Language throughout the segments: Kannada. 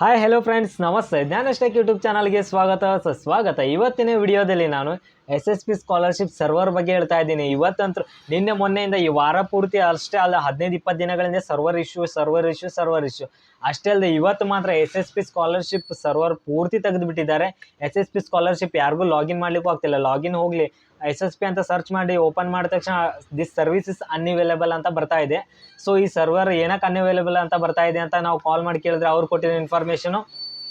ಹಾಯ್ ಹೆಲೋ ಫ್ರೆಂಡ್ಸ್ ನಮಸ್ತೆ. ಜ್ಞಾನಷ್ಟೇಕ್ ಯೂಟ್ಯೂಬ್ ಚಾನಲ್ಗೆ ಸ್ವಾಗತ. ಸ ಸ್ವಾಗತ. ಇವತ್ತಿನ ವಿಡಿಯೋದಲ್ಲಿ ನಾನು S S P scholarship server ಬಗ್ಗೆ ಹೇಳ್ತಾ ಇದ್ದೀನಿ. ಇವತ್ತಂತೂ ನಿನ್ನೆ ಮೊನ್ನೆಯಿಂದ ಈ ವಾರ ಪೂರ್ತಿ ಅಷ್ಟೇ ಅಲ್ಲ, ಹದಿನೈದು ಇಪ್ಪತ್ತು ದಿನಗಳಿಂದ server issue server issue server issue ಅಷ್ಟೇ ಅಲ್ಲದೆ ಇವತ್ತು ಮಾತ್ರ S S P scholarship server ಪೂರ್ತಿ ತೆಗೆದುಬಿಟ್ಟಿದ್ದಾರೆ. ಎಸ್ ಎಸ್ ಪಿ ಸ್ಕಾಲರ್ಶಿಪ್ ಯಾರಿಗೂ ಲಾಗಿನ್ ಮಾಡ್ಲಿಕ್ಕೂ ಆಗ್ತಿಲ್ಲ. ಲಾಗಿನ್ ಹೋಗಲಿ. ಎಸ್ ಎಸ್ ಪಿ ಅಂತ ಸರ್ಚ್ ಮಾಡಿ ಓಪನ್ ಮಾಡಿದ ತಕ್ಷಣ ದಿಸ್ ಸರ್ವಿಸಸ್ ಅನ್ಅವೈಲೇಬಲ್ ಅಂತ ಬರ್ತಾ ಇದೆ. ಸೊ ಈ ಸರ್ವರ್ ಏನಕ್ಕೆ ಅನ್ಅವೈಲೇಬಲ್ ಅಂತ ಬರ್ತಾ ಇದೆ ಅಂತ ನಾವು ಕಾಲ್ ಮಾಡಿ ಕೇಳಿದ್ರೆ ಅವ್ರು ಕೊಟ್ಟಿರೋ ಇನ್ಫಾರ್ಮೇಷನು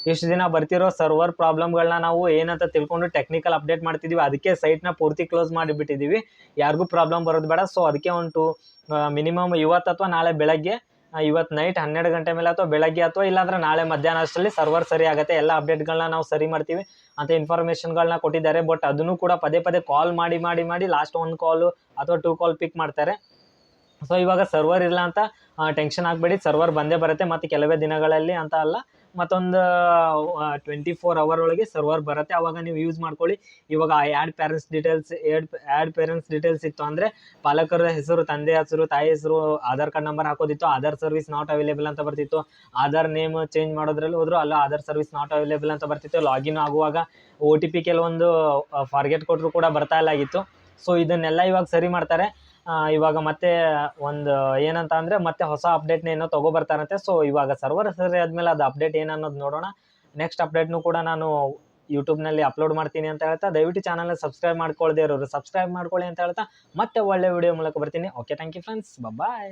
ಇಷ್ಟು ದಿನ ಬರ್ತಿರೋ ಸರ್ವರ್ ಪ್ರಾಬ್ಲಮ್ಗಳನ್ನ ನಾವು ಏನಂತ ತಿಳ್ಕೊಂಡು ಟೆಕ್ನಿಕಲ್ ಅಪ್ಡೇಟ್ ಮಾಡ್ತಿದ್ದೀವಿ ಅದಕ್ಕೆ ಸೈಟ್ನ ಪೂರ್ತಿ ಕ್ಲೋಸ್ ಮಾಡಿಬಿಟ್ಟಿದ್ದೀವಿ ಯಾರಿಗೂ ಪ್ರಾಬ್ಲಮ್ ಬರೋದು ಬೇಡ. ಸೊ ಅದಕ್ಕೆ ಒಂದು ಮಿನಿಮಮ್ ಇವತ್ತು ಅಥವಾ ನಾಳೆ ಬೆಳಗ್ಗೆ ಇವತ್ತು ನೈಟ್ ಹನ್ನೆರಡು ಗಂಟೆ ಮೇಲೆ ಅಥವಾ ಬೆಳಗ್ಗೆ ಅಥವಾ ಇಲ್ಲಾಂದ್ರೆ ನಾಳೆ ಮಧ್ಯಾಹ್ನ ಅಷ್ಟರಲ್ಲಿ ಸರ್ವರ್ ಸರಿ ಆಗುತ್ತೆ, ಎಲ್ಲ ಅಪ್ಡೇಟ್ಗಳನ್ನ ನಾವು ಸರಿ ಮಾಡ್ತೀವಿ, ಅಂತ ಇನ್ಫಾರ್ಮೇಷನ್ಗಳನ್ನ ಕೊಟ್ಟಿದ್ದಾರೆ ಬಟ್ ಅದನ್ನು ಕೂಡ ಪದೇ ಪದೇ ಕಾಲ್ ಮಾಡಿ ಮಾಡಿ ಮಾಡಿ ಲಾಸ್ಟ್ ಒಂದು ಕಾಲು ಅಥವಾ ಟೂ ಕಾಲ್ ಪಿಕ್ ಮಾಡ್ತಾರೆ. ಸೊ ಇವಾಗ ಸರ್ವರ್ ಇಲ್ಲ ಅಂತ ಟೆನ್ಷನ್ ಆಗಬೇಡಿ. ಸರ್ವರ್ ಬಂದೇ ಬರುತ್ತೆ ಮತ್ತು ಕೆಲವೇ ದಿನಗಳಲ್ಲಿ ಅಂತ ಅಲ್ಲ. ಮತ್ತೊಂದು ಟ್ವೆಂಟಿ ಫೋರ್ ಅವರ್ ಒಳಗೆ ಸರ್ವರ್ ಬರುತ್ತೆ. ಅವಾಗ ನೀವು ಯೂಸ್ ಮಾಡ್ಕೊಳ್ಳಿ. ಇವಾಗ add parents details add add parents details ಇತ್ತು ಅಂದರೆ ಪಾಲಕರ ಹೆಸರು ತಂದೆ ಹೆಸರು ತಾಯಿ ಹೆಸರು ಆಧಾರ್ ಕಾರ್ಡ್ ನಂಬರ್ ಹಾಕೋದಿತ್ತು. ಆಧಾರ್ ಸರ್ವಿಸ್ ನಾಟ್ ಅವೈಲೇಬಲ್ ಅಂತ ಬರ್ತಿತ್ತು. ಆಧಾರ್ ನೇಮ್ ಚೇಂಜ್ ಮಾಡೋದ್ರಲ್ಲಿ ಹೋದ್ರು ಅಲ್ಲ ಆಧಾರ್ ಸರ್ವಿಸ್ ನಾಟ್ ಅವೈಲೇಬಲ್ ಅಂತ ಬರ್ತಿತ್ತು. ಲಾಗಿನ್ ಆಗುವಾಗ ಓ ಟಿ ಪಿ ಕೆಲವೊಂದು ಫಾರ್ಗೆಟ್ ಕೊಟ್ಟರು ಕೂಡ ಬರ್ತಾ ಇಲ್ಲ ಆಗಿತ್ತು. ಸೊ ಇದನ್ನೆಲ್ಲ ಇವಾಗ ಸರಿ ಮಾಡ್ತಾರೆ. ಆ, ಇವಾಗ ಮತ್ತೆ ಒಂದು ಏನಂತ ಅಂದರೆ ಮತ್ತೆ ಹೊಸ ಅಪ್ಡೇಟ್ನ ಏನೋ ತೊಗೊಬರ್ತಾರಂತೆ. ಸೊ ಇವಾಗ ಸರ್ವರ್ ಸರಿ ಆದಮೇಲೆ ಅದು ಅಪ್ಡೇಟ್ ಏನನ್ನೋದು ನೋಡೋಣ. ನೆಕ್ಸ್ಟ್ ಅಪ್ಡೇಟ್ನು ಕೂಡ ನಾನು ಯೂಟ್ಯೂಬ್ನಲ್ಲಿ ಅಪ್ಲೋಡ್ ಮಾಡ್ತೀನಿ ಅಂತ ಹೇಳ್ತಾ, ದಯವಿಟ್ಟು ಚಾನಲ್ನ ಸಬ್ಸ್ಕ್ರೈಬ್ ಮಾಡ್ಕೊಳ್ದೇ ಇರೋರು ಸಬ್ಸ್ಕ್ರೈಬ್ ಮಾಡ್ಕೊಳ್ಳಿ ಅಂತ ಹೇಳ್ತಾ, ಮತ್ತೆ ಒಳ್ಳೆ ವಿಡಿಯೋ ಮೂಲಕ ಬರ್ತೀನಿ. Okay thank you friends bye